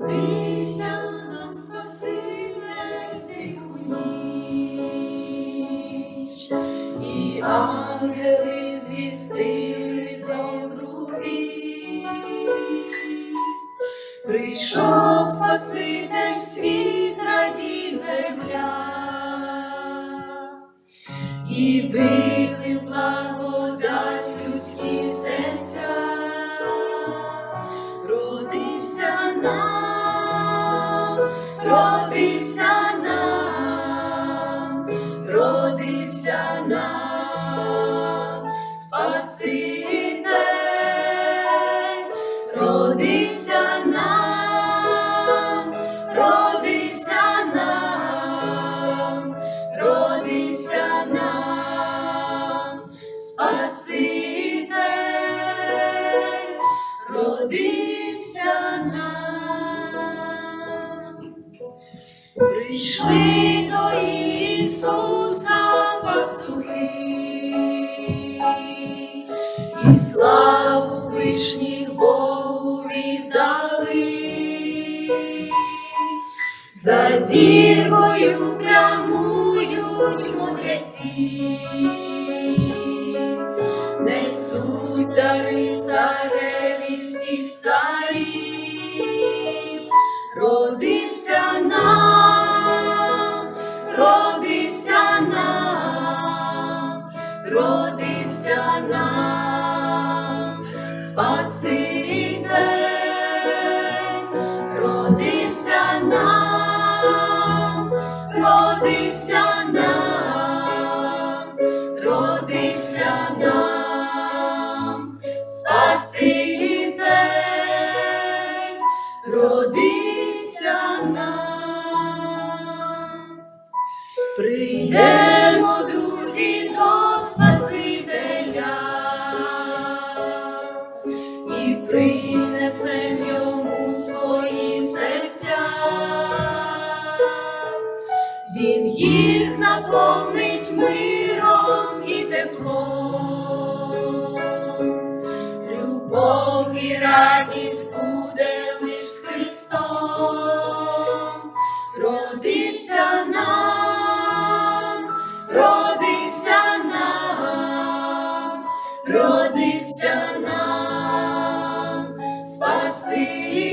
Родися нам Спаситель тиху і ангели звістили добру вість. Прийшов Спаситель в світ, раді земля, і вилив благодать родився нам, родився нам, родився нам, Спаситель родився нам. Прийшли до Ісуса пастухи, і славу вишніх За зіркою прямують мудреці, несуть дари цареві всіх царів, родився нам, родився нам, родився нам, родився нам, родився нам, Спаситель, родився нам. Прийдемо, друзі, до Спасителя і принесем Він їх наповнить миром і теплом, любов і радість буде лиш з Христом, родився нам, родився нам, родився нам, спаси.